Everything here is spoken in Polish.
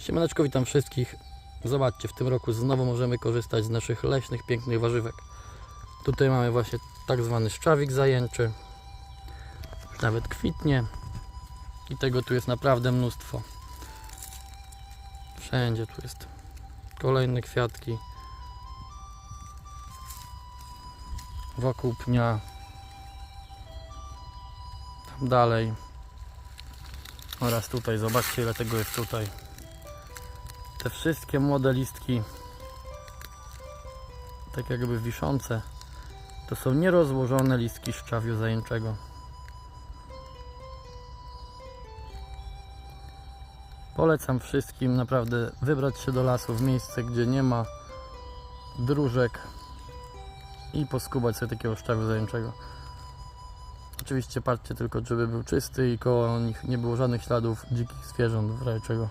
Siemaneczko, witam wszystkich. Zobaczcie, w tym roku znowu możemy korzystać z naszych leśnych, pięknych warzywek. Tutaj mamy właśnie tak zwany szczawik zajęczy. Nawet kwitnie. I tego tu jest naprawdę mnóstwo. Wszędzie tu jest. Kolejne kwiatki. Wokół pnia. Tam dalej. Oraz tutaj, zobaczcie ile tego jest tutaj. Te wszystkie młode listki, tak jakby wiszące, to są nierozłożone listki szczawiu zajęczego. Polecam wszystkim naprawdę wybrać się do lasu w miejsce, gdzie nie ma dróżek i poskubać sobie takiego szczawiu zajęczego. Oczywiście patrzcie tylko, żeby był czysty i koło nich nie było żadnych śladów dzikich zwierząt, w czego